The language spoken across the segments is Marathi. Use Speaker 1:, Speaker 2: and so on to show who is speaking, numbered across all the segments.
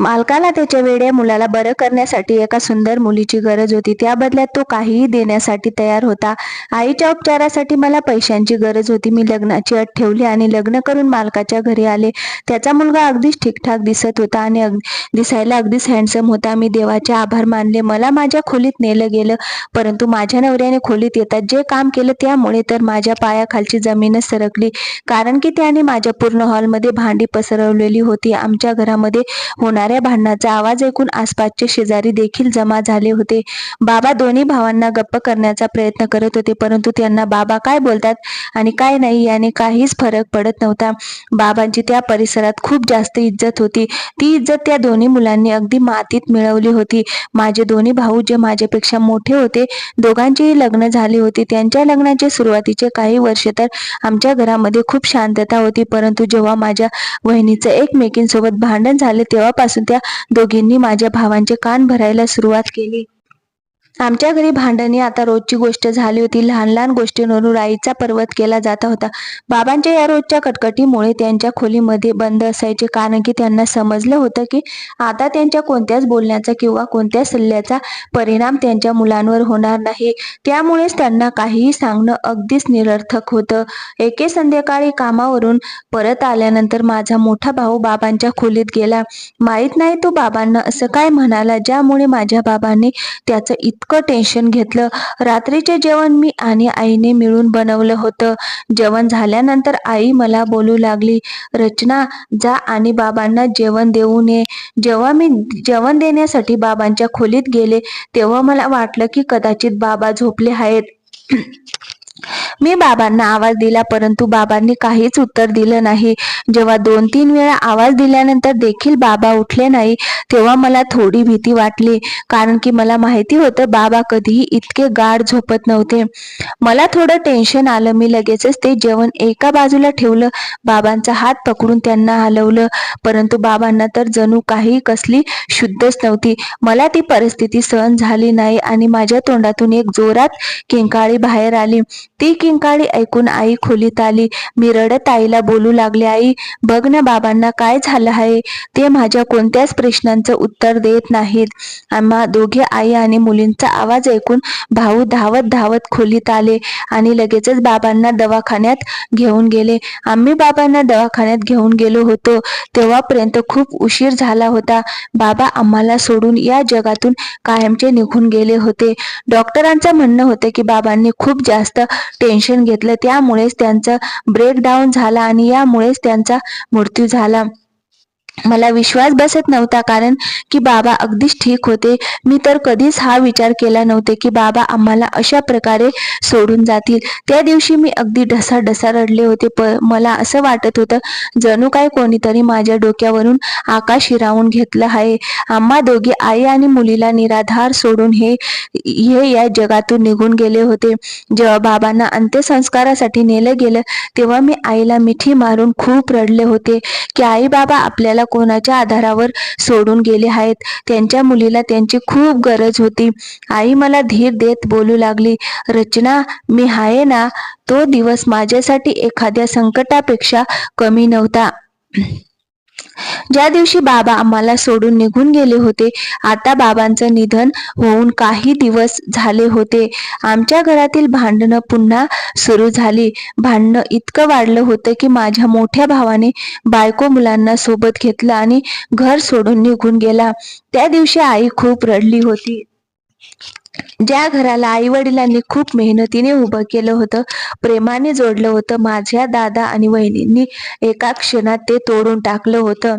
Speaker 1: मालकाला त्याच्या वेड्या मुलाला बरं करण्यासाठी एका सुंदर मुलीची गरज होती. त्या बदल्यात तो काहीही देण्यासाठी तयार होता. आईच्या उपचारासाठी मला पैशांची गरज होती. मी लग्नाची अट ठेवली आणि लग्न करून मालकाच्या घरी आले. त्याचा मुलगा अगदीच ठीकठाक दिसत होता आणि अग दिसायला अगदीच हँडसम होता. मी देवाचे आभार मानले. मला माझ्या खोलीत नेलं गेलं परंतु माझ्या नवऱ्याने खोलीत येतात जे काम केलं त्यामुळे तर माझ्या पायाखालची जमीनच सरकली. कारण की त्याने माझ्या पूर्ण हॉलमध्ये भांडी पसरवलेली होती. आमच्या घरामध्ये होणार होणाऱ्या भांडणाचा आवाज ऐकून आसपासचे शेजारी देखील जमा झाले होते. बाबा दोन्ही भावांना गप्प करण्याचा प्रयत्न करत होते परंतु त्यांना बाबा काय बोलतात आणि काय नाही याने काहीच फरक पडत नव्हता. बाबांची त्या परिसरात खूप जास्त इज्जत होती. ती इज्जत त्या दोन्ही मुलांनी अगदी मातीत मिळवली होती. माझे दोन्ही भाऊ जे माझ्यापेक्षा मोठे होते दोघांचेही लग्न झाले होते. त्यांच्या लग्नाचे सुरुवातीचे काही वर्ष तर आमच्या घरामध्ये खूप शांतता होती परंतु जेव्हा माझ्या वहिनीचं एकमेकींसोबत भांडण झाले तेव्हापासून त्या दोघींनी माझ्या भावांचे कान भरायला सुरुवात केली. आमच्या घरी भांडणे आता रोजची गोष्ट झाली होती. लहान लहान गोष्टींवरून राईचा पर्वत केला जात होता. बाबांच्या या रोजच्या कटकटीमुळे त्यांच्या खोलीमध्ये बंद असायचे. कारण की त्यांना समजलं होतं की आता त्यांच्या कोणत्याच बोलण्याचा किंवा कोणत्या सल्ल्याचा परिणाम त्यांच्या मुलांवर होणार नाही. त्यामुळेच त्यांना काहीही सांगणं अगदीच निरर्थक होतं. एके संध्याकाळी कामावरून परत आल्यानंतर माझा मोठा भाऊ बाबांच्या खोलीत गेला. माहीत नाही तो बाबांना असं काय म्हणाला ज्यामुळे माझ्या बाबांनी त्याचं इतकं टेन्शन घेतलं. रात्रीचे जेवण मी आणि आईने मिळून बनवलं होतं. जेवण झाल्यानंतर आई मला बोलू लागली रचना जा आणि बाबांना जेवण देऊ नये जेव्हा मी जेवण देण्यासाठी बाबांच्या खोलीत गेले तेव्हा मला वाटलं की कदाचित बाबा झोपले आहेत. मी बाबांना आवाज दिला परंतु बाबांनी काहीच उत्तर दिलं नाही. जेव्हा दोन तीन वेळा आवाज दिल्यानंतर देखील बाबा उठले नाही तेव्हा मला थोडी भीती वाटली कारण की मला माहिती होतं बाबा कधीही इतके गाढ झोपत नव्हते. मला थोडं टेन्शन आलं मी लगेचच ते जेवण एका बाजूला ठेवलं बाबांचा हात पकडून त्यांना हलवलं परंतु बाबांना तर जणू काही कसली शुद्धच नव्हती. मला ती परिस्थिती सहन झाली नाही आणि माझ्या तोंडातून एक जोरात किंकाळी बाहेर आली. ती किंकाळी ऐकून आई खोलीत आली. मी रडत आईला बोलू लागले आई बघ ना बाबांना काय झालं आहे. ते माझ्या कोणत्याच प्रश्नांचं उत्तर देत नाहीत. आम्हा दोघे आई आणि मुलींचा आवाज ऐकून भाऊ धावत धावत खोलीत आले आणि लगेचच बाबांना दवाखान्यात घेऊन गेले. आम्ही बाबांना दवाखान्यात घेऊन गेलो होतो. तेव्हापर्यंत खूप उशीर झाला होता. बाबा आम्हाला सोडून या जगातून कायमचे निघून गेले होते. डॉक्टरांचं म्हणणं होतं की बाबांनी खूप जास्त टेन्शन घेतलं. त्यामुळेच त्यांचा ब्रेकडाऊन झाला आणि यामुळेच त्यांचा मृत्यू झाला. मला विश्वास बसत नव्हता कारण की बाबा अगदीच ठीक होते. मी तर कधीच हा विचार केला नव्हते की बाबा आम्हाला अशा प्रकारे सोडून जातील. त्या दिवशी मी अगदी ढसाढसा रडले होते प मला असं वाटत होतं जणू काय कोणीतरी माझ्या डोक्यावरून आकाश हिरावून घेतलं आहे. आम्हा दोघी आई आणि मुलीला निराधार सोडून हे हे या जगातून निघून गेले होते. जेव्हा बाबांना अंत्यसंस्कारासाठी नेलं गेलं तेव्हा मी आईला मिठी मारून खूप रडले होते की आई बाबा आपल्याला कोणाच्या आधारावर सोडून गेले आहेत? त्यांच्या मुलीला त्यांची खूप गरज होती. आई मला धीर देत बोलू लागली रचना मी आहे ना? तो दिवस माझ्यासाठी एखाद्या संकटापेक्षा कमी नव्हता. ज्या दिवशी बाबा आम्हाला सोडून निघून गेले होते आता बाबांचं निधन होऊन काही दिवस झाले होते. आमच्या घरातील भांडणं पुन्हा सुरू झाली. भांडणं इतकं वाढलं होतं की माझ्या मोठ्या भावाने बायको मुलांना सोबत घेतलं आणि घर सोडून निघून गेला. त्या दिवशी आई खूप रडली होती. ज्या घराला आई वडिलांनी खूप मेहनतीने उभं केलं होतं प्रेमाने जोडलं होतं माझ्या दादा आणि वहिनींनी एका क्षणात ते तोडून टाकलं होतं.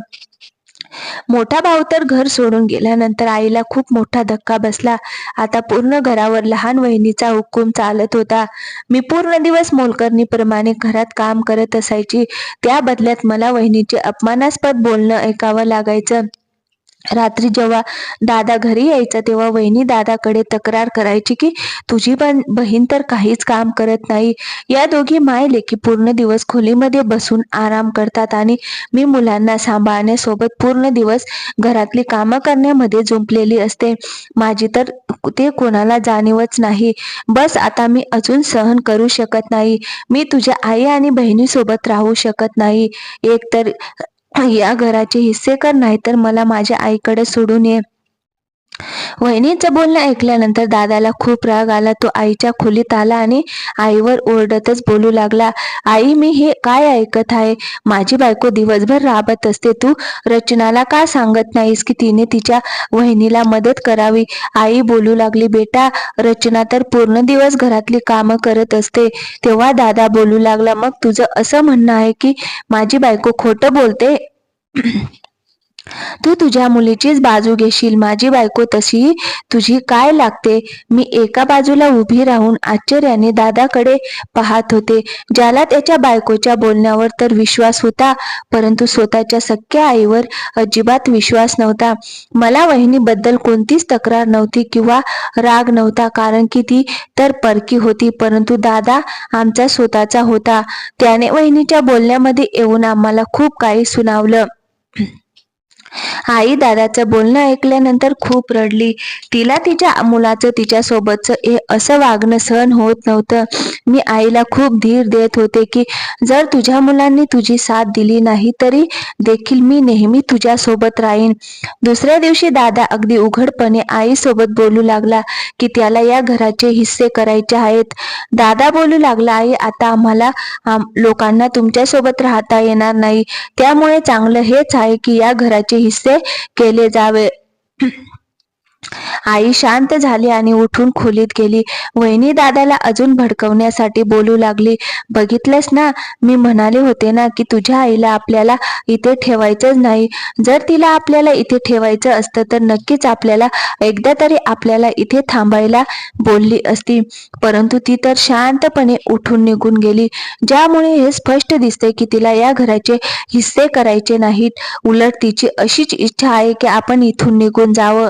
Speaker 1: मोठा भाऊ तर घर सोडून गेल्यानंतर आईला खूप मोठा धक्का बसला. आता पूर्ण घरावर लहान वहिनीचा हुकूम चालत होता. मी पूर्ण दिवस मोलकरणीप्रमाणे घरात काम करत असायची. त्या बदल्यात मला वहिनीचे अपमानास्पद बोलणं ऐकावं लागायचं. रात्री जेव्हा दादा घरी यायचा तेव्हा वहिनी दादाकडे तक्रार करायची की तुझी पण बहीण तर काहीच काम करत नाही. या दोघी माय की पूर्ण दिवस खोलीमध्ये बसून आराम करतात आणि मी मुलांना सांभाळण्यासोबत पूर्ण दिवस घरातली कामं करण्यामध्ये जुंपलेली असते. माझी तर ते कोणाला जाणीवच नाही. बस आता मी अजून सहन करू शकत नाही. मी तुझ्या आई आणि बहिणीसोबत राहू शकत नाही. एक तर या घराचे हिस्से कर नाहीतर मला माझ्या आईकडे सोडून ये वहिनीचं बोलणं ऐकल्यानंतर दादाला खूप राग आला. तो आईच्या खोलीत आला आणि आईवर ओरडतच बोलू लागला. आई मी हे काय ऐकत आहे? माझी बायको दिवसभर राबत असते. तू रचनाला का सांगत नाहीस की तिने तिच्या वहिनीला मदत करावी? आई बोलू लागली बेटा रचना तर पूर्ण दिवस घरातली कामं करत असते. तेव्हा दादा बोलू लागला मग तुझं असं म्हणणं आहे की माझी बायको खोटं बोलते? तू तुझ्या मुलीचीच बाजू घेशील माझी बायको तशी. तुझी काय लागते? मी एका बाजूला उभी राहून आश्चर्याने दादाकडे पाहत होते. ज्याला त्याच्या बायकोच्या बोलण्यावर तर विश्वास होता परंतु स्वतःच्या सख्या आईवर अजिबात विश्वास नव्हता. मला वहिनीबद्दल कोणतीच तक्रार नव्हती किंवा राग नव्हता कारण की ती तर परकी होती परंतु दादा आमचा स्वतःचा होता. त्याने वहिनीच्या बोलण्यामध्ये येऊन आम्हाला खूप काही सुनावलं. आई दादाचं बोलणं ऐकल्यानंतर खूप रडली. तिला तिच्या मुलाचं तिच्या सोबतचं हे असं वागणं सहन होत नव्हतं. मी आईला खूप धीर देत होते की जर तुझ्या मुलांनी तुझी साथ दिली नाही तरी देखील मी नेहमी तुझ्या सोबत राहीन. दुसऱ्या दिवशी दादा अगदी उघडपणे आईसोबत बोलू लागला की त्याला या घराचे हिस्से करायचे आहेत. दादा बोलू लागला आई आता आम्हाला लोकांना तुमच्यासोबत राहता येणार नाही. त्यामुळे चांगलं हेच आहे की या घराचे हिस्से केले जावे. आई शांत झाली आणि उठून खोलीत गेली. वहिनी दादाला अजून भडकवण्यासाठी बोलू लागली. बघितलंस ना मी म्हणाले होते ना की तुझ्या आईला आपल्याला इथे ठेवायचंच नाही. जर तिला आपल्याला इथे ठेवायचं असतं तर नक्कीच आपल्याला एकदा तरी आपल्याला इथे थांबायला बोलली असती. परंतु ती तर शांतपणे उठून निघून गेली. ज्यामुळे हे स्पष्ट दिसते की तिला या घराचे हिस्से करायचे नाहीत. उलट तिची अशीच इच्छा आहे की आपण इथून निघून जावं.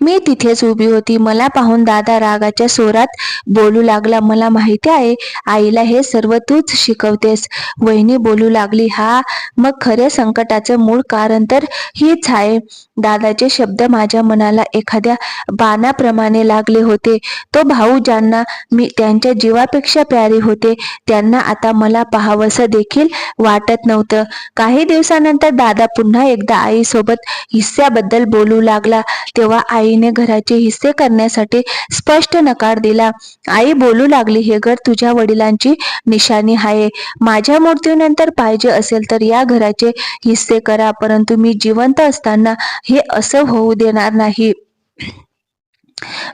Speaker 1: मी तिथेच उभी होती. मला पाहून दादा रागाच्या सोरात बोलू लागला मला माहिती आहे आईला हे सर्व तूच शिकवतेस. वहिनी बोलू लागली हा मग खरे संकटाचं मूळ कारण तर हीच आहे. दादाचे शब्द माझ्या मनाला एखाद्या बाणाप्रमाणे लागले होते. तो भाऊ ज्यांना मी त्यांच्या जीवापेक्षा प्यारी होते त्यांना आता मला पाहावंसं देखील वाटत नव्हतं. काही दिवसानंतर दादा पुन्हा एकदा आईसोबत हिस्स्याबद्दल बोलू लागला. तेव्हा आईने घराचे हिस्से करण्यासाठी स्पष्ट नकार दिला. आई बोलू लागली हे घर तुझ्या वडिलांची निशाणी आहे. माझ्या मृत्यूनंतर पाहिजे असेल तर या घराचे हिस्से करा परंतु मी जिवंत असताना हे असं होऊ देणार नाही.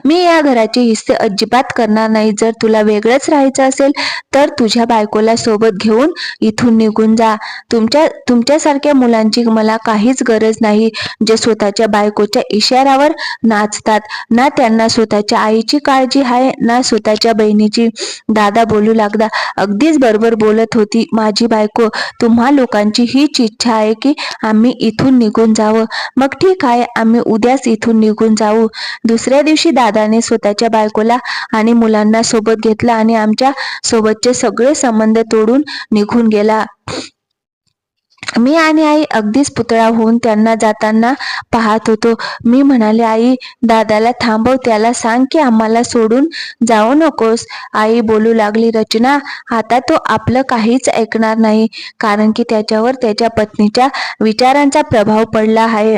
Speaker 1: मी या घराचे हिस्से अजिबात करणार नाही. जर तुला वेगळंच राहायचं असेल तर तुझ्या बायकोला सोबत घेऊन इथून निघून जा. तुमच्या तुमच्यासारख्या मुलांची मला काहीच गरज नाही जे स्वतःच्या बायकोच्या इशाऱ्यावर नाचतात. ना त्यांना स्वतःच्या आईची काळजी आहे ना स्वतःच्या बहिणीची. दादा बोलू लागला अगदीच बरोबर बोलत होती माझी बायको. तुम्हा लोकांची हीच इच्छा आहे की आम्ही इथून निघून जावं. मग ठीक आहे आम्ही उद्याच इथून निघून जाऊ. दुसऱ्या दिवशी दादाने स्वतःच्या बायकोला आणि मुलांना सोबत घेतला आणि आमच्या सोबतचे सगळे संबंध तोडून निघून गेला. मी आणि आई अगदीच पुतळा होऊन त्यांना जाताना पाहत होतो. मी म्हणाले आई दादाला थांबव त्याला सांग की आम्हाला सोडून जाऊ नकोस. आई बोलू लागली रचना आता तो आपलं काहीच ऐकणार नाही कारण की त्याच्यावर त्याच्या पत्नीच्या विचारांचा प्रभाव पडला आहे.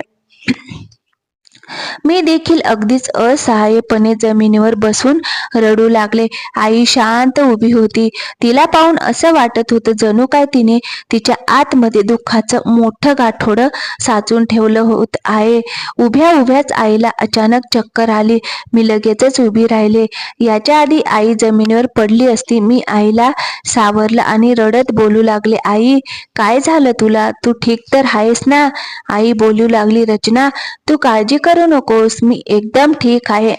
Speaker 1: मी देखील अगदीच असहाय्यपणे जमिनीवर बसून रडू लागले. आई शांत उभी होती. तिला पाहून असं वाटत होतं जणू काय तिने तिच्या आतमध्ये दुःखाचं मोठं गाठोडं साचून ठेवलं होत आहे. उभ्या उभ्याच आईला अचानक चक्कर आली. मी लगेचच उभी राहिले. याच्या आधी आई जमिनीवर पडली असती. मी आईला सावरलं आणि रडत बोलू लागले. आई काय झालं तुला? तू ठीक तर आहेस ना? आई बोलू लागली रचना तू काळजी कर नकोस मी एकदम ठीक आहे.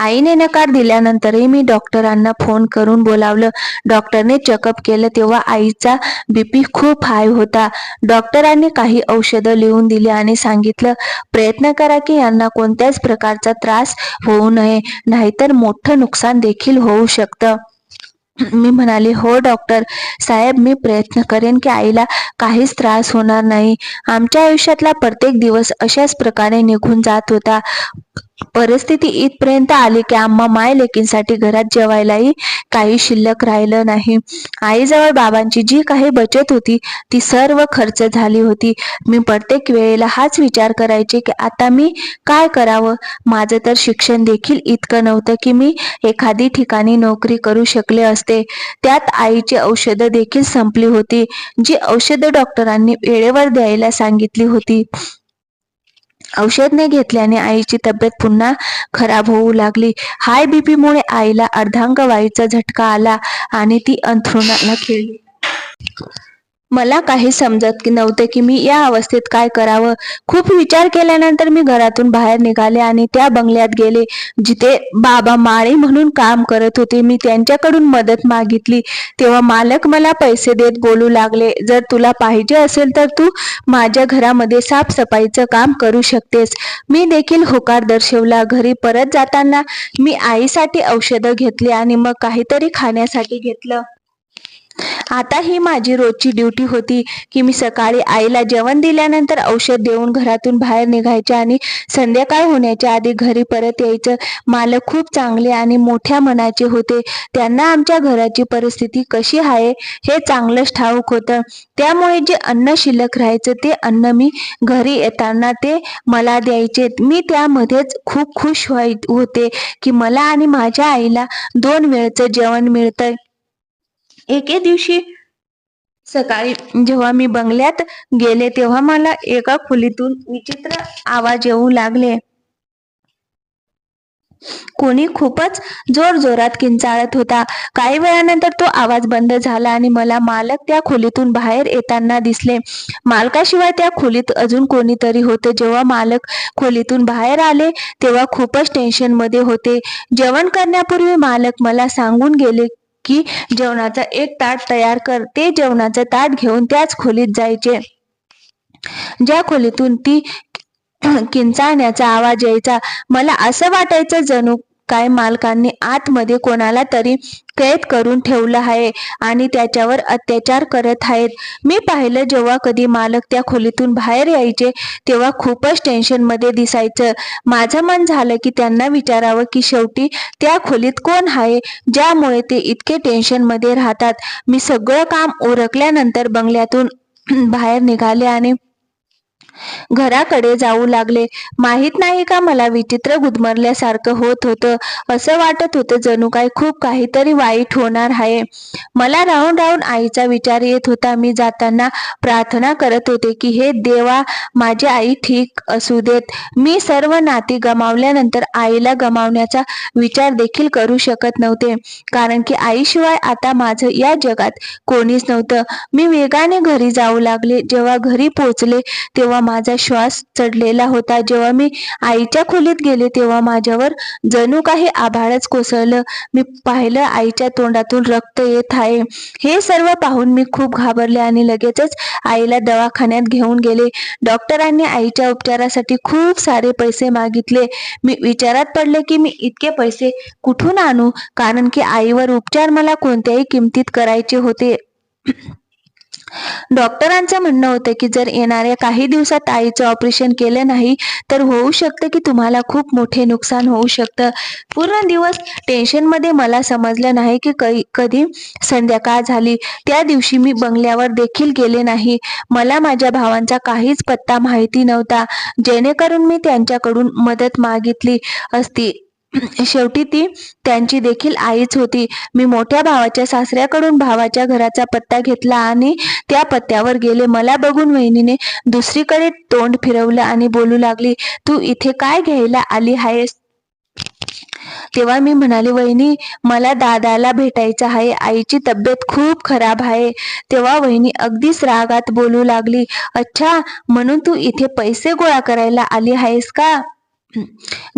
Speaker 1: आईने नकार दिल्यानंतरही मी डॉक्टरांना फोन करून बोलावलं. डॉक्टरने चेकअप केलं तेव्हा आईचा बीपी खूप हाय होता. डॉक्टरांनी काही औषधं लिहून दिली आणि सांगितलं प्रयत्न करा की यांना कोणत्याच प्रकारचा त्रास होऊ नये नाहीतर मोठं नुकसान देखील होऊ शकतं. मी म्हणाले हो डॉक्टर साहेब मी प्रयत्न करेन की आईला काहीच त्रास होणार नाही. आमच्या आयुष्यातला प्रत्येक दिवस अशाच प्रकारे निघून जात होता. परिस्थिती इथपर्यंत आली की आम्हा माय लेकींसाठी घरात जेवायलाही काही शिल्लक राहिलं नाही. आईजवळ बाबांची जी काही बचत होती ती सर्व खर्च झाली होती. मी प्रत्येक वेळेला हाच विचार करायचे की आता मी काय करावं? माझं तर शिक्षण देखील इतकं नव्हतं की मी एखादी ठिकाणी नोकरी करू शकले असते. त्यात आईची औषधं देखील संपली होती जी औषधं डॉक्टरांनी वेळेवर द्यायला सांगितली होती. औषध न घेतल्याने आईची तब्येत पुन्हा खराब होऊ लागली. हाय बीपीमुळे आईला अर्धांगवायूचा झटका आला आणि ती अंथरुणाला खेळली. मला काही समजत की नव्हते की मी या अवस्थेत काय करावं. खूप विचार केल्यानंतर मी घरातून बाहेर निघाले आणि त्या बंगल्यात गेले जिथे बाबा माळी म्हणून काम करत होते. मी त्यांच्याकडून मदत मागितली. तेव्हा मालक मला पैसे देत बोलू लागले जर तुला पाहिजे असेल तर तू माझ्या घरामध्ये साफसफाईचं काम करू शकतेस. मी देखील होकार दर्शवला. घरी परत जाताना मी आईसाठी औषधं घेतली आणि मग काहीतरी खाण्यासाठी घेतलं. आता ही माझी रोजची ड्युटी होती की मी सकाळी आईला जेवण दिल्यानंतर औषध देऊन घरातून बाहेर निघायचे आणि संध्याकाळ होण्याच्या आधी घरी परत यायचं. मालक खूप चांगले आणि मोठ्या मनाचे होते. त्यांना आमच्या घराची परिस्थिती कशी आहे हे चांगलंच ठाऊक होतं. त्यामुळे जे अन्न शिल्लक राहायचं ते अन्न मी घरी येताना ते मला द्यायचे. मी त्यामध्येच खूप खुश व्हाय होते की मला आणि माझ्या आईला दोन वेळचं जेवण मिळतंय. एके दिवशी सकाळी जेव्हा मी बंगल्यात गेले तेव्हा मला एका खोलीतून विचित्र आवाज येऊ लागले. कोणी खूपच जोर जोरात किंचाळत होता. काही वेळानंतर तो आवाज बंद झाला आणि मला मालक त्या खोलीतून बाहेर येताना दिसले. मालकाशिवाय त्या खोलीत अजून कोणीतरी होते. जेव्हा मालक खोलीतून बाहेर आले तेव्हा खूपच टेन्शनमध्ये होते. जेवण करण्यापूर्वी मालक मला सांगून गेले की जेवणाचा एक ताट तयार कर ते जेवणाचं ताट घेऊन त्याच खोलीत जायचे. ज्या खोलीतून ती किंचाळण्याचा आवाज यायचा मला असं वाटायचं जणू काय मालकांनी आतमध्ये कोणाला तरी कैद करून ठेवलं आहे आणि त्याच्यावर अत्याचार करत आहेत. मी पाहिलं जेव्हा कधी मालक त्या खोलीतून बाहेर यायचे तेव्हा खूपच टेन्शनमध्ये दिसायचं. माझं मन झालं की त्यांना विचारावं की शेवटी त्या खोलीत कोण आहे ज्यामुळे ते इतके टेन्शनमध्ये राहतात. मी सगळं काम ओरखल्यानंतर बंगल्यातून बाहेर निघाले आणि घराकडे जाऊ लागले. माहीत नाही का मला विचित्र गुदमरल्यासारखं होत होतं? असं वाटत होतं जणू काय खूप काहीतरी वाईट होणार आहे. मला राहून राहून आईचा विचार येत होता. मी जाताना प्रार्थना करत होते की हे देवा माझी आई ठीक असू देत. मी सर्व नाती गमावल्यानंतर आईला गमावण्याचा विचार देखील करू शकत नव्हते. कारण की आईशिवाय आता माझं या जगात कोणीच नव्हतं. मी वेगाने घरी जाऊ लागले. जेव्हा घरी पोहोचले तेव्हा माझा श्वास चढलेला होता. जेव्हा मी आईच्या खोलीत गेले तेव्हा माझ्यावर जणू काही आभाळच कोसळलं. मी पाहिलं आईच्या तोंडातून रक्त येत आहे. हे सर्व पाहून मी खूप घाबरले आणि लगेचच आईला दवाखान्यात घेऊन गेले. डॉक्टरांनी आईच्या उपचारासाठी खूप सारे पैसे मागितले. मी विचारात पडले की मी इतके पैसे कुठून आणू? कारण की आईवर उपचार मला कोणत्याही किमतीत करायचे होते. डॉक्टरांचं म्हणणं होतं की जर येणाऱ्या काही दिवसात आईचं ऑपरेशन केलं नाही तर होऊ शकतं की तुम्हाला खूप मोठे नुकसान होऊ शकतं. पूर्ण दिवस टेन्शनमध्ये मला समजलं नाही की कधी संध्याकाळ झाली त्या दिवशी मी बंगल्यावर देखील गेले नाही. मला माझ्या भावांचा काहीच पत्ता माहिती नव्हता. जेणेकरून मी त्यांच्याकडून मदत मागितली असती. शेवटी ती त्यांची देखील आईच होती. मी मोठ्या भावाच्या सासऱ्याकडून भावाच्या घराचा पत्ता घेतला आणि त्या पत्त्यावर गेले. मला बघून वहिनीने दुसरीकडे तोंड फिरवलं आणि बोलू लागली तू इथे काय घ्यायला आली आहेस तेव्हा मी म्हणाले वहिनी मला दादाला भेटायचं आहे. आईची तब्येत खूप खराब आहे. तेव्हा वहिनी अगदीच रागात बोलू लागली अच्छा म्हणून तू इथे पैसे गोळा करायला आली आहेस का?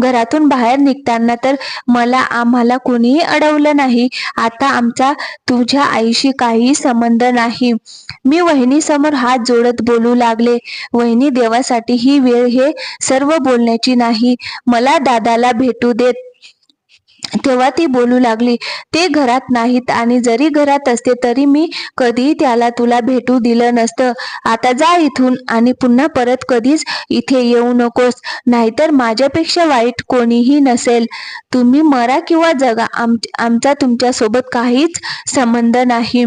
Speaker 1: घरातून बाहेर निघताना तर मला आम्हाला कोणीही अडवलं नाही. आता आमचा तुझ्या आईशी काही संबंध नाही. मी वहिनी समोर हात जोडत बोलू लागले. वहिनी देवासाठी ही वेळ हे सर्व बोलण्याची नाही. मला दादाला भेटू देत तेव्हा ती बोलू लागली ते घरात नाहीत आणि जरी घरात असते तरी मी कधी त्याला तुला भेटू दिलं नसतं. आता जा इथून आणि पुन्हा परत कधीच इथे येऊ नकोस. नाहीतर माझ्यापेक्षा वाईट कोणीही नसेल. तुम्ही मरा किंवा जगा. आम आमचा तुमच्यासोबत काहीच संबंध नाही.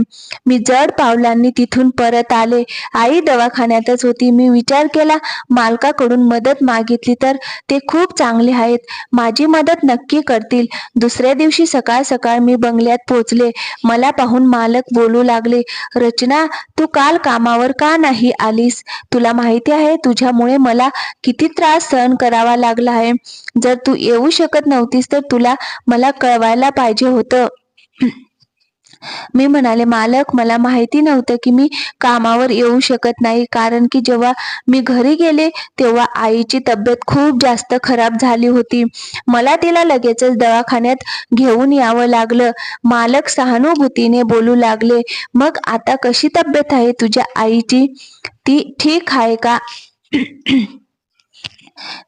Speaker 1: मी जड पावलांनी तिथून परत आले. आई दवाखान्यातच होती. मी विचार केला. मालकाकडून मदत मागितली तर ते खूप चांगले आहेत. माझी मदत नक्की करतील. दुसऱ्या दिवशी सकाळ सकाळ मी बंगल्यात पोचले. मला पाहून मालक बोलू लागले रचना तू काल कामावर का नाही आलीस? तुला माहिती आहे तुझ्यामुळे मला किती त्रास सहन करावा लागला आहे. जर तू येऊ शकत नव्हतीस तर तुला मला कळवायला पाहिजे होतं. मी म्हणाले मालक मला माहिती नव्हतं की मी कामावर येऊ शकत नाही. कारण की जेव्हा मी घरी गेले तेव्हा आईची तब्येत खूप जास्त खराब झाली होती. मला तिला लगेचच दवाखान्यात घेऊन यावं लागलं. मालक सहानुभूतीने बोलू लागले मग आता कशी तब्येत आहे? तुझ्या आईची ती ठीक आहे का?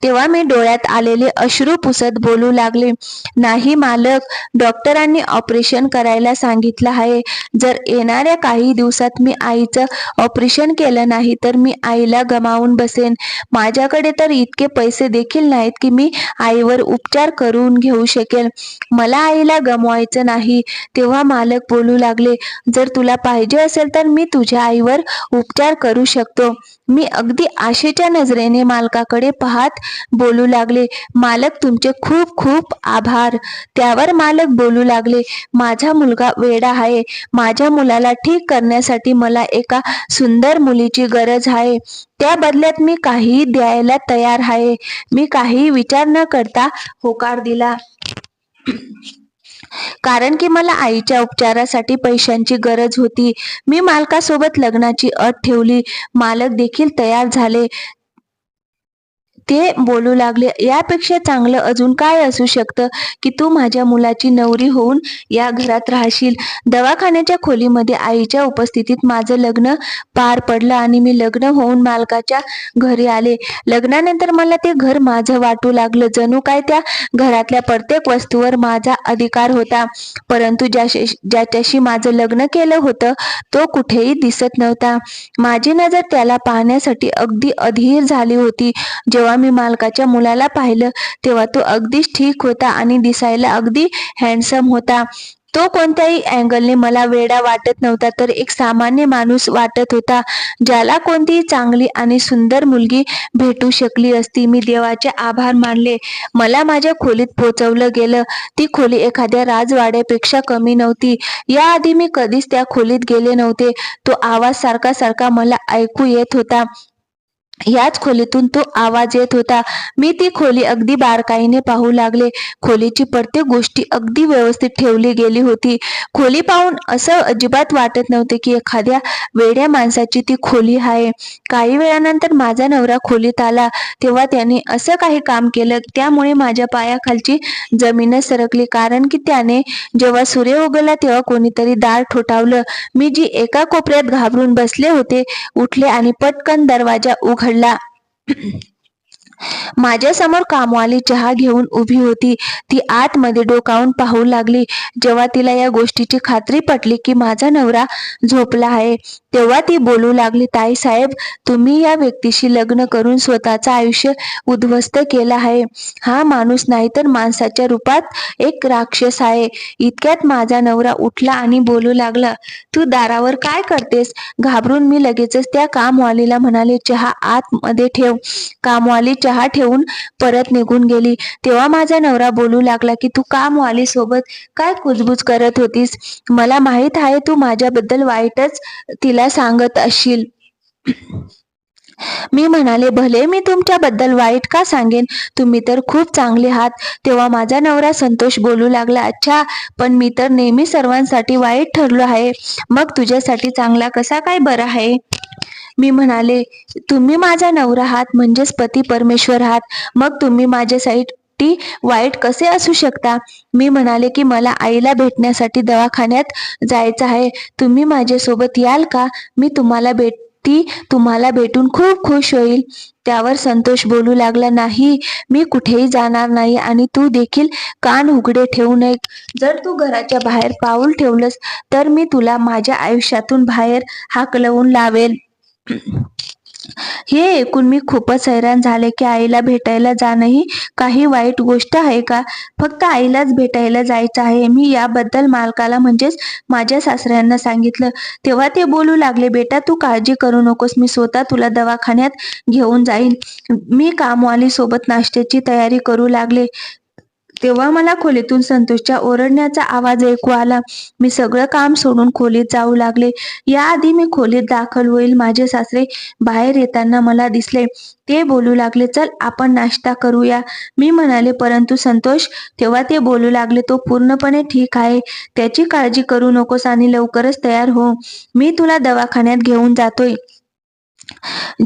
Speaker 1: तेव्हा मी डोळ्यात आलेले अश्रू पुसत बोलू लागले. नाही मालक डॉक्टरांनी ऑपरेशन करायला सांगितलं आहे. जर येणाऱ्या काही दिवसात मी आईचं ऑपरेशन केलं नाही तर मी आईला गमावून बसेन. माझ्याकडे तर इतके पैसे देखील नाहीत की मी आईवर उपचार करून घेऊ शकेल मला आईला गमवायचं नाही. तेव्हा मालक बोलू लागले जर तुला पाहिजे असेल तर मी तुझ्या आईवर उपचार करू शकतो. मी अगदी आशेच्या नजरेने मालकाकडे पाहत बोलू लागले. मालक तुमचे खूप खूप आभार. त्यावर मालक बोलू लागले माझा मुलगा वेडा आहे. माझ्या मुलाला ठीक करण्यासाठी मला एका सुंदर मुलीची गरज आहे. त्या बदल्यात मी काही द्यायला तयार आहे. मी काही विचार न करता होकार दिला. कारण की मला आईच्या उपचारासाठी पैशांची गरज होती. मी मालकासोबत लग्नाची अट ठेवली. मालक देखील तयार झाले. ते बोलू लागले. यापेक्षा चांगलं अजून काय असू शकतं की तू माझ्या मुलाची नवरी होऊन या घरात राहशील? दवाखान्याच्या खोलीमध्ये आईच्या उपस्थितीत माझं लग्न पार पडलं आणि मी लग्न होऊन मालकाच्या घरी आले. लग्नानंतर मला ते घर माझं वाटू लागलं. जणू काय त्या घरातल्या प्रत्येक वस्तूवर माझा अधिकार होता. परंतु ज्याशी ज्याच्याशी माझं लग्न केलं होतं तो कुठेही दिसत नव्हता. माझी नजर त्याला पाहण्यासाठी अगदी अधीर झाली होती. जेव्हा मी मालकाच्या मुलाला पाहिलं तेव्हा तो अगदीच ठीक होता आणि दिसायला अगदी हँडसम होता. तो कोणत्याही अँगलने मला वेडा वाटत नव्हता तर एक सामान्य माणूस वाटत होता ज्याला कोणतीही चांगली आणि सुंदर मुलगी भेटू शकली असती. मी देवाचे आभार मानले. मला माझ्या खोलीत पोचवलं गेलं. ती खोली एखाद्या राजवाड्यापेक्षा कमी नव्हती. याआधी मी कधीच त्या खोलीत गेले नव्हते. तो आवाज सारखा सारखा मला ऐकू येत होता. याच खोलीतून तो आवाज येत होता. मी ती खोली अगदी बारकाईने पाहू लागले. खोलीची प्रत्येक गोष्टी अगदी व्यवस्थित ठेवली गेली होती. खोली पाहून असं अजिबात वाटत नव्हते की एखाद्या वेड्या माणसाची ती खोली आहे. काही वेळानंतर माझा नवरा खोलीत आला. तेव्हा त्याने असं काही काम केलं. त्यामुळे माझ्या पायाखालची जमीनच सरकली. कारण की त्याने जेव्हा सूर्य उगवला तेव्हा कोणीतरी दार ठोठावलं. मी जी एका कोपऱ्यात घाबरून बसले होते उठले आणि पटकन दरवाजा उघड घडला माझ्यासमोर कामवाली चहा घेऊन उभी होती. ती आतमध्ये डोकावून पाहू लागली. जेव्हा तिला या गोष्टीची खात्री पटली की माझा नवरा झोपला आहे. तेव्हा ती बोलू लागली ताई साहेब तुम्ही या व्यक्तीशी लग्न करून स्वतःचं आयुष्य उद्ध्वस्त केलं आहे. हा माणूस नाही तर माणसाच्या रूपात एक राक्षस आहे. इतक्यात माझा नवरा उठला आणि बोलू लागला तू दारावर काय करतेस? घाबरून मी लगेचच त्या कामवालीला म्हणाले चहा आतमध्ये ठेव. कामवाली चहा ठेवून परत निघून गेली. तेव्हा माझा नवरा बोलू लागला की तू कामवाली सोबत काय कुजबुज करत होतीस? मला माहीत आहे तू माझ्याबद्दल वाईटच तिला सांगत असशील. मी म्हणाले भले मी तुमच्याबद्दल वाईट का सांगेन? तुम्ही तर खूप चांगले आहात. तेव्हा माझा नवरा संतोष बोलू लागला अच्छा पण मी तर नेहमी सर्वांसाठी वाईट ठरलो आहे. मग तुझ्यासाठी चांगला कसा काय बरा आहे? मी म्हणाले तुम्ही माझा नवरा आहात म्हणजेच पती परमेश्वर आहात. मग तुम्ही माझ्यासाठी वाईट कसे असू शकता? मी म्हणाले की मला आईला भेटण्यासाठी दवाखान्यात जायचं आहे. तुम्ही माझ्यासोबत याल का? मी तुम्हाला भेट ती तुम्हाला भेटून खूप खुश होईल. त्यावर संतोष बोलू लागला नाही मी कुठेही जाणार नाही आणि तू देखील कान उघडे ठेवू नये. जर तू घराच्या बाहेर पाऊल ठेवलंस तर मी तुला माझ्या आयुष्यातून बाहेर हाकलवून लावेल. हे ऐकून मी खूपच हैराण झाले की आईला भेटायला जाणं ही काही वाईट गोष्ट आहे का? फक्त आईलाच भेटायला जायचं आहे. मी याबद्दल मालकाला म्हणजेच माझ्या सासऱ्यांना सांगितलं. तेव्हा ते बोलू लागले बेटा तू काळजी करू नकोस. मी स्वतः तुला दवाखान्यात घेऊन जाईन. मी कामवाली सोबत नाश्त्याची तयारी करू लागले. तेव्हा मला खोलीतून संतोषच्या ओरडण्याचा आवाज ऐकू आला. मी सगळं काम सोडून खोलीत जाऊ लागले. याआधी मी खोलीत दाखल होईल माझे सासरे बाहेर येताना मला दिसले. ते बोलू लागले चल आपण नाश्ता करूया. मी म्हणाले परंतु संतोष तेव्हा ते बोलू लागले तो पूर्णपणे ठीक आहे. त्याची काळजी करू नकोस आणि लवकरच तयार हो. मी तुला दवाखान्यात घेऊन जातोय.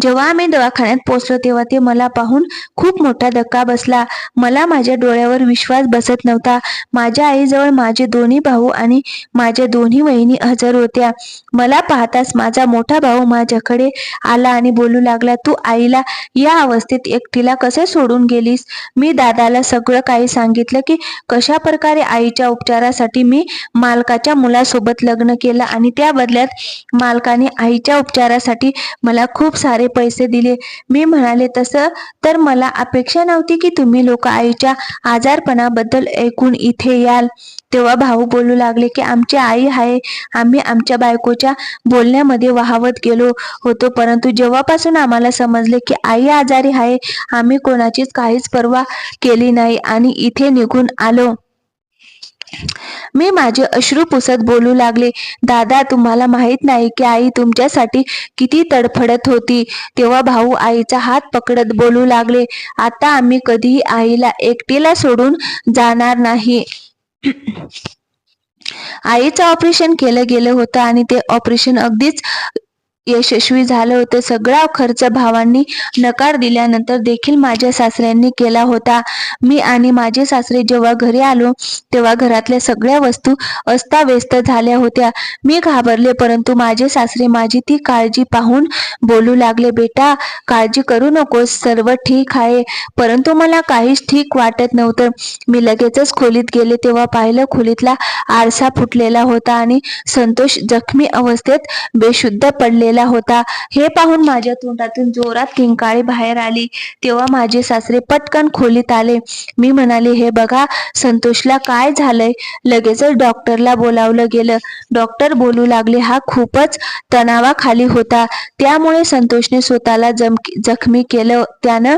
Speaker 1: जेव्हा आम्ही दवाखान्यात पोहोचलो तेव्हा ते मला पाहून खूप मोठा धक्का बसला. मला माझ्या डोळ्यावर विश्वास बसत नव्हता. माझ्या आईजवळ माझे दोन्ही भाऊ आणि माझ्या दोन्ही वहिनी हजर होत्या. मला पाहताच माझा मोठा भाऊ माझ्याकडे आला आणि बोलू लागला तू आईला या अवस्थेत एकटीला कसे सोडून गेलीस? मी दादाला सगळं काही सांगितलं की कशा प्रकारे आईच्या उपचारासाठी मी मालकाच्या मुलासोबत लग्न केलं आणि त्या बदल्यात मालकाने आईच्या उपचारासाठी मला खूप सारे पैसे दिले. मी म्हणाले तसं तर मला अपेक्षा नव्हती की तुम्ही लोक आईच्या आजारपणाबद्दल ऐकून इथे याल. तेव्हा भाऊ बोलू लागले की आमची आई आहे. आम्ही आमच्या बायकोच्या बोलण्यामध्ये वाहवत गेलो होतो परंतु जेव्हापासून आम्हाला समजले की आई आजारी आहे आम्ही कोणाचीच काहीच पर्वा केली नाही आणि इथे निघून आलो. मी माझे अश्रू पुसत बोलू लागले. दादा तुम्हाला माहीत नाही की आई तुमच्यासाठी किती तडफडत होती. तेव्हा भाऊ आईचा हात पकडत बोलू लागले. आता आम्ही कधीही आईला एकटीला सोडून जाणार नाही. आईचं ऑपरेशन केलं गेलं होतं आणि ते ऑपरेशन अगदीच यशस्वी झालं होतं. सगळा खर्च भावांनी नकार दिल्यानंतर देखील माझ्या सासऱ्यांनी केला होता. मी आणि माझे सासरे जेव्हा घरी आलो तेव्हा घरातल्या सगळ्या वस्तू अस्ताव्यस्त झाल्या होत्या. मी घाबरले परंतु माझे सासरे माझी ती काळजी पाहून बोलू लागले बेटा काळजी करू नकोस सर्व ठीक आहे. परंतु मला काहीच ठीक वाटत नव्हतं. मी लगेचच खोलीत गेले तेव्हा पाहिलं खोलीतला आरसा फुटलेला होता आणि संतोष जखमी अवस्थेत बेशुद्ध पडलेला होता. हे पाहून माझ्या तोंडातून जोरात किंकाळी बाहेर आली. तेव्हा माझे सासरे पटकन खोलीत आले. मी म्हणाले हे बघा संतोषला काय झालंय? लगेचच डॉक्टरला बोलावलं गेलं. डॉक्टर बोलू लागले हा खूपच तणावाखाली होता. त्यामुळे संतोषने स्वतःला जखमी केलं. त्यानं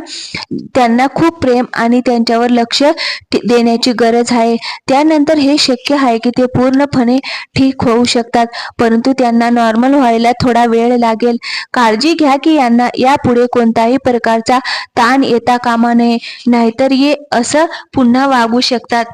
Speaker 1: त्यांना खूप प्रेम आणि त्यांच्यावर लक्ष देण्याची गरज आहे. त्यानंतर हे शक्य आहे की ते पूर्णपणे ठीक होऊ शकतात. परंतु त्यांना नॉर्मल व्हायला थोडा वेळ लागेल. काळजी घ्या की यांना यापुढे कोणत्याही प्रकारचा ताण येता कामा नये. नाहीतर ये असं पुन्हा वागू शकतात.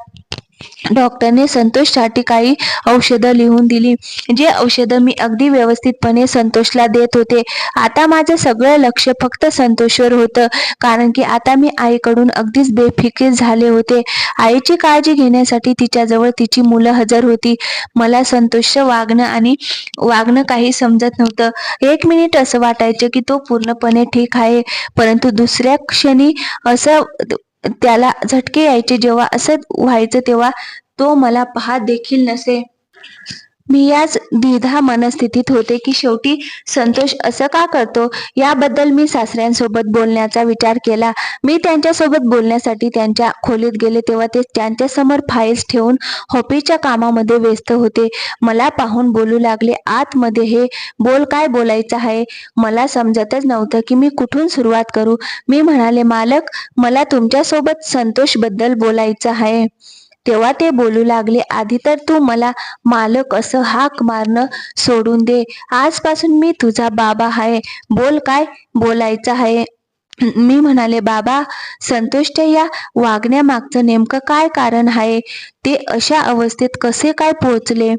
Speaker 1: डॉक्टरने संतोषसाठी काही औषधं लिहून दिली. जे औषधं मी अगदी व्यवस्थितपणे संतोषला देत होते. आता माझं सगळं लक्ष फक्त संतोषवर होतं. कारण की आता मी आईकडून अगदीच बेफिकीर झाले होते. आईची काळजी घेण्यासाठी तिच्याजवळ तिची मुलं हजर होती. मला संतोष वागणं आणि वागणं काही समजत नव्हतं. एक मिनिट असं वाटायचं की तो पूर्णपणे ठीक आहे. परंतु दुसऱ्या क्षणी असं त्याला झटके यायचे जेव्हा असं व्हायचं तेव्हा तो मला पाहत देखील नसे. मी याच द्विधा मनस्थितीत होते की शेवटी संतोष असं का करतो? याबद्दल मी सासऱ्यांसोबत बोलण्याचा विचार केला. मी त्यांच्यासोबत बोलण्यासाठी त्यांच्या खोलीत गेले तेव्हा ते त्यांच्यासमोर फाईल्स ठेवून हॉपीच्या कामामध्ये व्यस्त होते. मला पाहून बोलू लागले आतमध्ये हे बोल काय बोलायचं आहे? मला समजतच नव्हतं की मी कुठून सुरुवात करू. मी म्हणाले मालक मला तुमच्यासोबत संतोषबद्दल बोलायचं आहे. तेव्हा ते बोलू लागले आधी तर तू मला मालक असं हाक मारणं सोडून दे. आजपासून मी तुझा बाबा आहे. बोल काय बोलायचं आहे. मी म्हणाले बाबा संतोषच्या या. वागण्यामागचं नेमकं काय कारण आहे? ते अशा अवस्थेत कसे काय पोहोचले?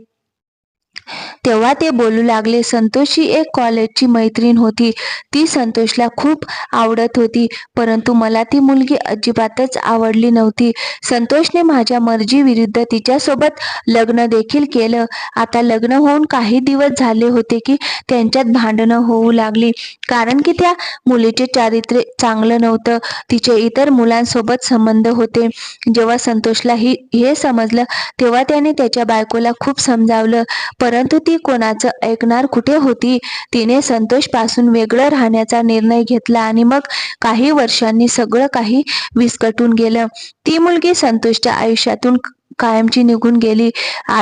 Speaker 1: तेव्हा ते बोलू लागले संतोषी एक कॉलेजची मैत्रीण होती. ती संतोषला खूप आवडत होती परंतु मला ती मुलगी अजिबातच आवडली नव्हती. संतोषने माझ्या मर्जीविरुद्ध तिच्यासोबत लग्न देखील केलं. आता लग्न होऊन काही दिवस झाले होते की त्यांच्यात भांडणं होऊ लागली. कारण की त्या मुलीचे चारित्र्य चांगलं नव्हतं. तिचे इतर मुलांसोबत संबंध होते. जेव्हा संतोषला ही हे समजलं तेव्हा त्याने त्याच्या बायकोला खूप समजावलं. परंतु ती कोणाचं ऐकणार कुठे होती? तिने संतोषपासून वेगळं राहण्याचा निर्णय घेतला आणि मग काही वर्षांनी सगळं काही विस्कटून गेलं. ती मुलगी संतोषच्या आयुष्यातून कायमची निघून गेली.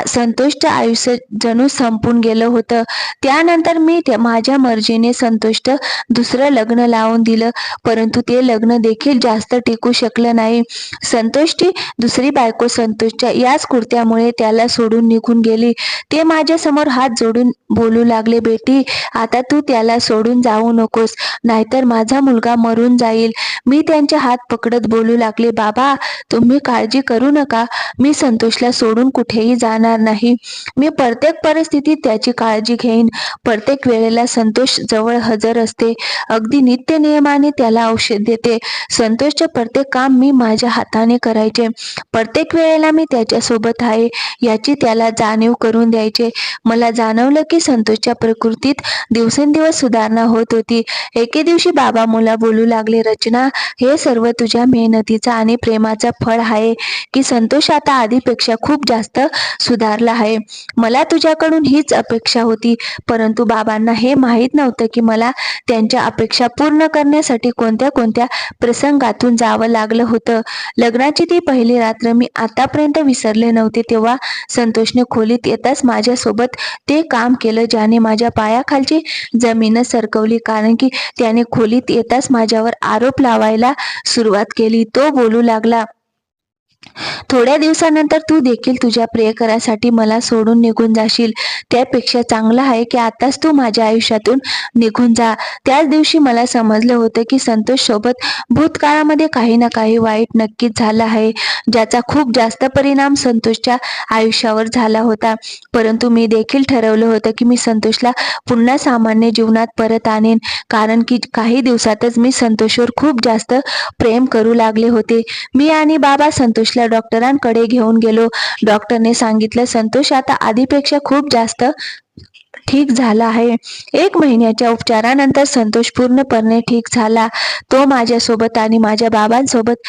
Speaker 1: संतुष्ट आयुष्य जणू संपून गेलं होतं. त्यानंतर मी त्या माझ्या मर्जीने संतुष्ट दुसरं लग्न लावून दिलं. परंतु ते लग्न देखील जास्त टिकू शकलं नाही. संतुष्टी दुसरी बायको संतोषच्या याच कुर्त्यामुळे त्याला सोडून निघून गेली. ते माझ्यासमोर हात जोडून बोलू लागले बेटी आता तू त्याला सोडून जाऊ नकोस. नाहीतर माझा मुलगा मरून जाईल. मी त्यांचे हात पकडत बोलू लागले बाबा तुम्ही काळजी करू नका. मी संतोषला सोडून कुठेही जाणार नाही. मी प्रत्येक परिस्थितीत त्याची काळजी घेईन. प्रत्येक वेळेला संतोष जवळ हजर असते. अगदी नित्य नियमाने त्याला औषध देते. संतोषचे प्रत्येक काम मी माझ्या हाताने करायचे. प्रत्येक वेळेला मी त्याच्या सोबत आहे याची त्याला जाणीव करून द्यायचे. मला जाणवलं की संतोषच्या प्रकृतीत दिवसेंदिवस सुधारणा होत होती. एके दिवशी बाबा मुला बोलू लागले रचना हे सर्व तुझ्या मेहनतीचा आणि प्रेमाचा फळ आहे की संतोष आता आधीपेक्षा खूप जास्त सुधारला आहे. मला तुझ्याकडून हीच अपेक्षा होती परंतु बाबांना हे माहीत नव्हतं की मला त्यांच्या अपेक्षा पूर्ण करण्यासाठी कोणत्या कोणत्या प्रसंगातून जावं लागलं होतं. लग्नाची ती पहिली रात्र मी आतापर्यंत विसरले नव्हते तेव्हा संतोषने खोलीत येताच माझ्यासोबत ते काम केलं ज्याने माझ्या पायाखालची जमीन सरकवली. कारण की त्याने खोलीत येताच माझ्यावर आरोप लावायला सुरुवात केली. तो बोलू लागला थोड्या दिवसानंतर तू देखील तुझ्या प्रियकरासाठी मला सोडून निघून जाशील. त्यापेक्षा चांगलं आहे की आताच तू माझ्या आयुष्यातून निघून जा. त्याच दिवशी मला समजलं होतं की संतोष सोबत भूतकाळामध्ये काही ना काही वाईट नक्कीच झालं आहे ज्याचा खूप जास्त परिणाम संतोषच्या आयुष्यावर झाला होता. परंतु मी देखील ठरवलं होतं की मी संतोषला पुन्हा सामान्य जीवनात परत आणेन कारण की काही दिवसातच मी संतोषवर खूप जास्त प्रेम करू लागले होते. मी आणि बाबा संतोषला डॉक्टरांकडे घेऊन गेलो. डॉक्टरने सांगितलं संतोष आता आधीपेक्षा खूप जास्त ठीक झाला आहे. एक महिन्याच्या उपचारानंतर संतोष पूर्णपणे ठीक झाला. तो माझ्यासोबत आणि माझ्या बाबांसोबत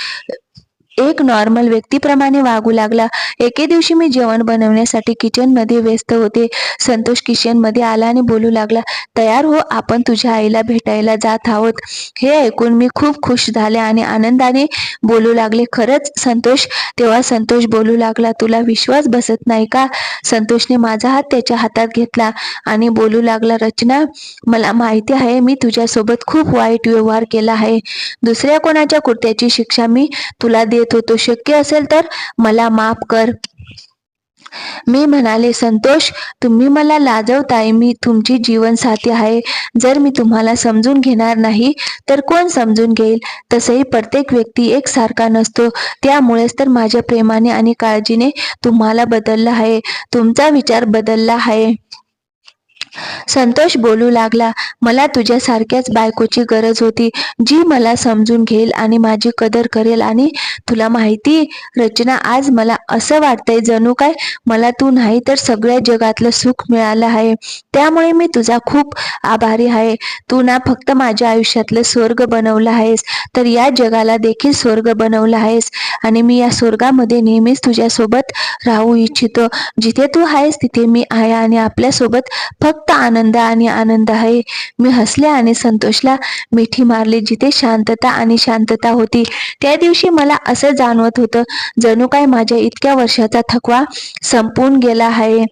Speaker 1: एक नॉर्मल व्यक्तीप्रमाणे वागू लागला. एके दिवशी मी जेवण बनवण्यासाठी किचनमध्ये व्यस्त होते. संतोष किचनमध्ये आला आणि बोलू लागला तयार हो आपण तुझ्या आईला भेटायला जात आहोत. हे ऐकून मी खूप खुश झाले आणि आनंदाने बोलू लागले खरंच संतोष तेव्हा संतोष बोलू लागला तुला विश्वास बसत नाही का? संतोषने माझा हात त्याच्या हातात घेतला आणि बोलू लागला रचना मला माहिती आहे मी तुझ्यासोबत खूप वाईट व्यवहार केला आहे. दुसऱ्या कोणाच्या कुर्त्याची शिक्षा मी तुला दे देत होतो. शक्य असेल तर मला माफ कर. मी म्हणाले संतोष तुम्ही मला लाजवताय. मी तुमची जीवनसाथी आहे. जर मी तुम्हाला समजून घेणार नाही तर कोण समजून घेईल? तसंही प्रत्येक व्यक्ती एकसारखा नसतो. त्यामुळेच तर माझ्या प्रेमाने आणि काळजीने तुम्हाला बदललं आहे. तुमचा विचार बदलला आहे. संतोष बोलू लागला मला तुझ्यासारख्याच बायकोची गरज होती जी मला समजून घेईल आणि माझी कदर करेल आणि तुला माहिती रचना आज मला असं वाटतंय जणू काय मला तू नाही तर सगळ्या जगातलं सुख मिळालं आहे. त्यामुळे मी तुझा खूप आभारी आहे. तू ना फक्त माझ्या आयुष्यातलं स्वर्ग बनवलं आहेस तर या जगाला देखील स्वर्ग बनवलं आहेस. आणि मी या स्वर्गामध्ये नेहमीच तुझ्यासोबत राहू इच्छितो. जिथे तू आहेस तिथे मी आहे आणि आपल्यासोबत फक्त फक्त आनंद आणि आनंद आहे. मी हसले आणि संतोषला मिठी मारली. जिथे शांतता आणि शांतता होती त्या दिवशी मला असं जाणवत होतं जणू काय माझ्या इतक्या वर्षाचा थकवा संपून गेला आहे.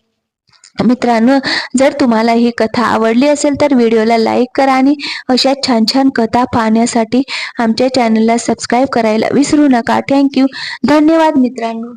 Speaker 1: मित्रांनो जर तुम्हाला ही कथा आवडली असेल तर व्हिडिओला लाईक करा आणि अशा छान छान कथा पाहण्यासाठी आमच्या चॅनलला सबस्क्राईब करायला विसरू नका. थँक्यू. धन्यवाद मित्रांनो.